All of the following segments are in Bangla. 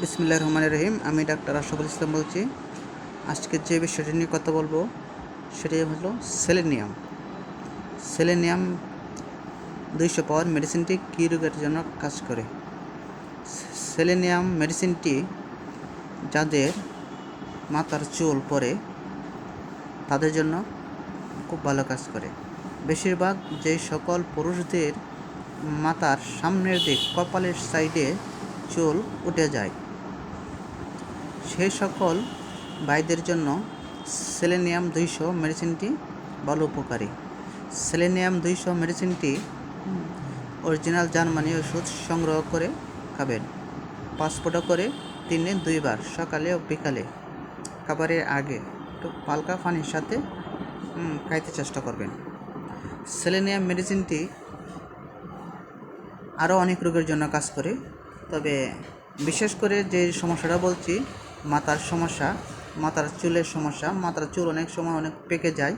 বিসমিল্লাহ রহমান রহিম। আমি ডাক্তার আশফুল ইসলাম বলছি। আজকে যে বিষয়টি নিয়ে কথা বলব, সেটি হলো সেলেনিয়াম। সেলেনিয়াম দুইশো পাওয়ার মেডিসিনটি কী রোগের জন্য কাজ করে। সেলেনিয়াম মেডিসিনটি যাদের মাথার চুল পরে তাদের জন্য খুব ভালো কাজ করে। বেশিরভাগ যে সকল পুরুষদের মাথার সামনের দিক, কপালের সাইডে চুল উঠে যায়। সেই সকল ভাইদের জন্য সেলেনিয়াম দুইশো মেডিসিনটি ভালো উপকারী। সেলেনিয়াম দুইশো মেডিসিনটি অরিজিনাল জার্মানি ওষুধ সংগ্রহ করে খাবেন। ফোঁটা করে দিনে দুইবার, সকালে ও বিকালে। খাবারের আগে একটু হালকা পানির সাথে খাইতে চেষ্টা করবেন। সেলেনিয়াম মেডিসিনটি আরও অনেক রোগের জন্য কাজ করে, তবে বিশেষ করে যে সমস্যাটা বলছি মাথার সমস্যা মাথার চুলের সমস্যা মাথার চুল অনেক সময় অনেক পেকে যায়।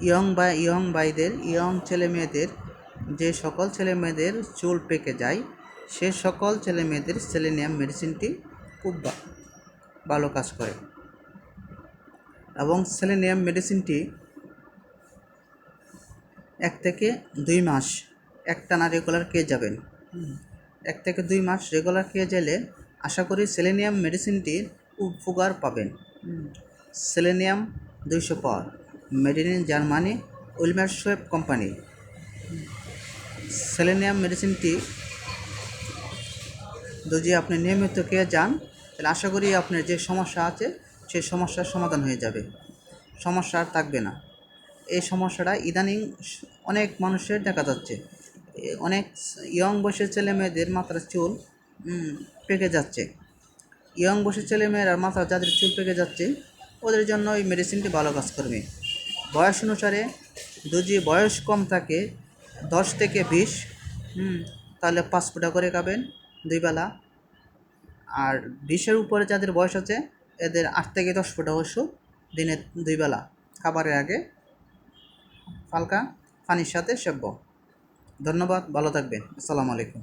ইয়ং বা ইয়ং ভাইদের ইয়ং ছেলে মেয়েদের যে সকল ছেলে মেয়েদের চুল পেকে যায় সে সকল ছেলে মেয়েদের সেলেনিয়াম মেডিসিনটি খুব ভালো কাজ করে। এবং সেলেনিয়াম মেডিসিনটি এক থেকে দুই মাস একটানা রেগুলার খেয়ে যাবেন। এক থেকে দুই মাস রেগুলার খেয়ে গেলে আশা করি সেলেনিয়াম মেডিসিনটির উপকার পাবেন। সেলেনিয়াম দুইশো power, made in Germany, Willmar Schwabe company. Selenium মেডিসিনটি যদি আপনি নিয়মিত খেয়ে যান, তাহলে আশা করি আপনার যে সমস্যা আছে, সেই সমস্যার সমাধান হয়ে যাবে। সমস্যা আর থাকবে না। এই সমস্যাটা ইদানিং অনেক মানুষের দেখা যাচ্ছে। অনেক ইয়ং বয়সের ছেলে মেয়েদের মাথার চুল পেকে যাচ্ছে। ইয়ং বয়সের ছেলে মেয়েরা মাথা যাদের চুল পেকে যাচ্ছে, ওদের জন্য এই মেডিসিনটি ভালো কাজ করবে। বয়স অনুসারে যদি বয়স কম থাকে, দশ থেকে বিশ, হুম, তাহলে পাঁচ ফুটা করে খাবেন, দুই বেলা। আর বিশের উপরে যাদের বয়স আছে, এদের আট থেকে দশ ফুটা ওষুধ দিনে দুই বেলা, খাবারের আগে। হালকা পানির সাথে সেব্য। ধন্যবাদ, ভালো থাকবেন। আসসালামু আলাইকুম।